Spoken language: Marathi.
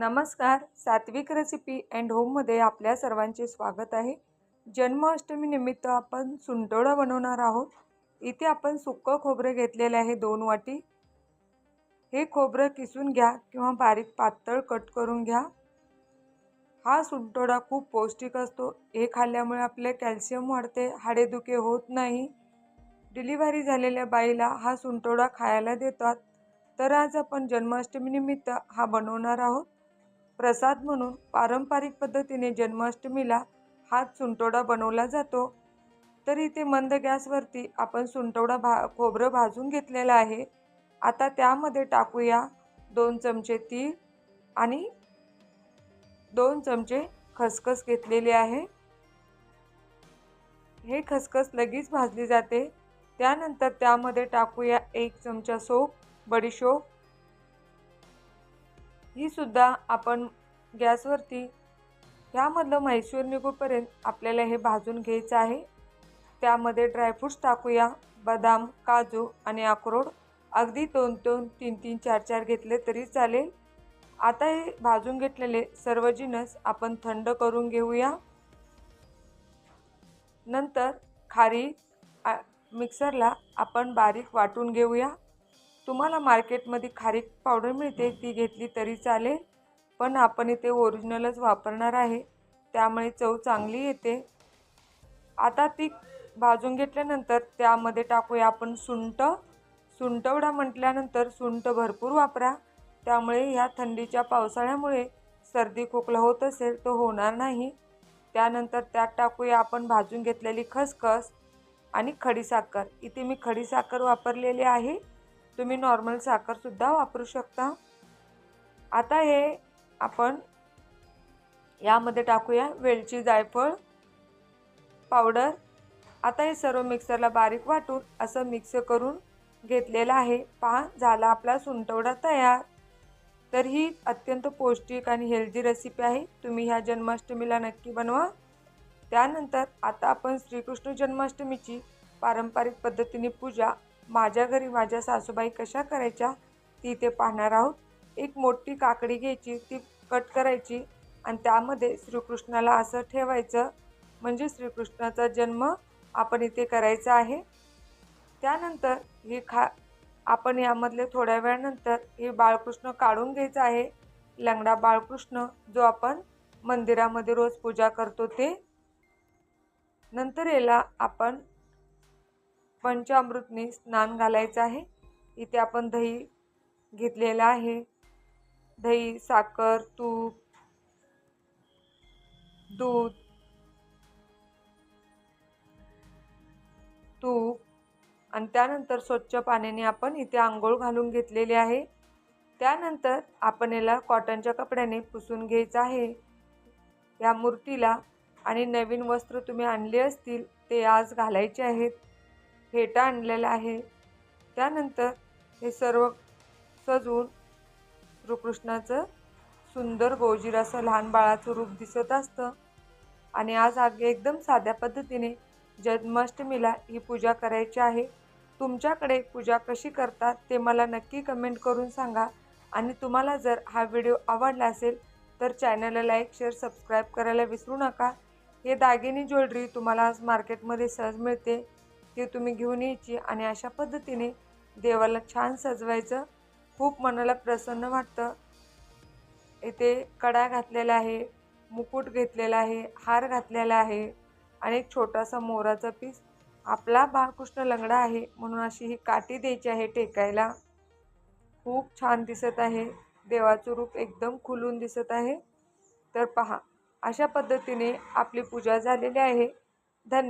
नमस्कार. सात्विक रेसिपी अँड होममध्ये आपल्या सर्वांचे स्वागत आहे. जन्माष्टमीनिमित्त आपण सुंटोळा बनवणार आहोत. इथे आपण सुक्कं खोबरं घेतलेले आहे दोन वाटी. हे खोबरं किसून घ्या किंवा बारीक पातळ कट करून घ्या. हा सुंटोडा खूप पौष्टिक असतो. हे खाल्ल्यामुळे आपले कॅल्शियम वाढते हाडेदुखे होत नाही. डिलिव्हरी झालेल्या बाईला हा सुंटोडा खायला देतात. तर आज आपण जन्माष्टमीनिमित्त हा बनवणार आहोत. प्रसाद म्हणून पारंपरिक पद्धतीने जन्माष्टमीला हा सुंटोडा बनवला जातो. तर इथे मंद गॅसवरती आपण सुंटोडा भा खोबरं भाजून घेतलेलं आहे. आता त्यामध्ये टाकूया दोन चमचे तीळ आणि दोन चमचे खसखस घेतलेले आहे. हे खसखस लगेच भाजली जाते. त्यानंतर त्यामध्ये टाकूया एक चमचा सोप बडीशोप ही सुद्धा आपण गॅसवरती ह्यामधलं म्हैसूर निघूपर्यंत आपल्याला हे भाजून घ्यायचं आहे. त्यामध्ये ड्रायफ्रूट्स टाकूया बदाम काजू आणि अक्रोड. अगदी दोन दोन तीन तीन चार चार घेतले तरी चालेल. आता हे भाजून घेतलेले सर्व जिनस आपण थंड करून घेऊया. नंतर खारी मिक्सरला आपण बारीक वाटून घेऊया. तुम्हाला मार्केटमध्ये खारीक पावडर मिळते ती घेतली तरी चालेल. पण आपण इथे ओरिजिनलच वापरणार आहे. त्यामुळे चव चांगली येते. आता ती भाजून घेतल्यानंतर त्यामध्ये टाकूया आपण सुंट. सुंटवडा म्हटल्यानंतर सुंट भरपूर वापरा. त्यामुळे ह्या थंडीच्या पावसाळ्यामुळे सर्दी खोकला होत असेल तो होणार नाही. त्यानंतर त्यात टाकूया आपण भाजून घेतलेली खसखस आणि खडीसाखर इथे मी खडीसाखर वापरलेली आहे. तुम्ही नॉर्मल साखरसुद्धा वापरू शकता. आता हे आपण यामध्ये टाकूया वेलची जायफळ पावडर आता हे सर्व मिक्सरला बारीक वाटून असं मिक्स करून घेतलेलं आहे. पहा झाला आपला सुंटवडा तयार. तर ही अत्यंत पौष्टिक आणि हेल्दी रेसिपी आहे. तुम्ही ह्या जन्माष्टमीला नक्की बनवा. त्यानंतर आता आपण श्रीकृष्ण जन्माष्टमीची पारंपरिक पद्धतीने पूजा माझ्या घरी माझ्या सासूबाई कशा करायच्या ती इथे पाहणार आहोत. एक मोठी काकडी घ्यायची ती कट करायची आणि त्यामध्ये श्रीकृष्णाला असं ठेवायचं म्हणजे श्रीकृष्णाचा जन्म आपण इथे करायचा आहे. त्यानंतर हे खा आपण यामधले थोड्या वेळानंतर हे बाळकृष्ण काढून घ्यायचं आहे. लंगडा बाळकृष्ण जो आपण मंदिरामध्ये रोज पूजा करतो ते. नंतर याला आपण पंचामृतने स्नान घालायचं आहे. इथे आपण दही घेतलेलं आहे. दही साखर तूप दूध तूप आणि त्यानंतर स्वच्छ पाण्याने आपण इथे आंघोळ घालून घेतलेली आहे. त्यानंतर आपण याला कॉटनच्या कपड्याने पुसून घ्यायचं आहे. या मूर्तीला आणि नवीन वस्त्र तुम्ही आणले असतील ते आज घालायचे आहेत. फेटा आणलेला आहे. त्यानंतर हे सर्व सजवून श्रीकृष्णाचं सुंदर गोजीर असं लहान बाळाचं रूप दिसत असतं. आणि आज आगे एकदम साध्या पद्धतीने जन्माष्टमीला ही पूजा करायची आहे. तुमच्याकडे पूजा कशी करतात ते मला नक्की कमेंट करून सांगा. आणि तुम्हाला जर हा व्हिडिओ आवडला असेल तर चॅनलला लाईक शेअर सबस्क्राईब करायला विसरू नका. हे दागिनी ज्वेलरी तुम्हाला आज मार्केटमध्ये सहज मिळते. ती तुम्ही घेऊन यायची आणि अशा पद्धतीने देवाला छान सजवायचं. खूप मनाला प्रसन्न वाटतं. इथे कडा घातलेला आहे मुकुट घेतलेला आहे हार घातलेला आहे आणि एक छोटासा मोराचा पीस. आपला बाळकृष्ण लंगडा आहे म्हणून अशी ही काठी द्यायची आहे टेकायला. खूप छान दिसत आहे. देवाचं रूप एकदम खुलून दिसत आहे. तर पहा अशा पद्धतीने आपली पूजा झालेली आहे. धन्य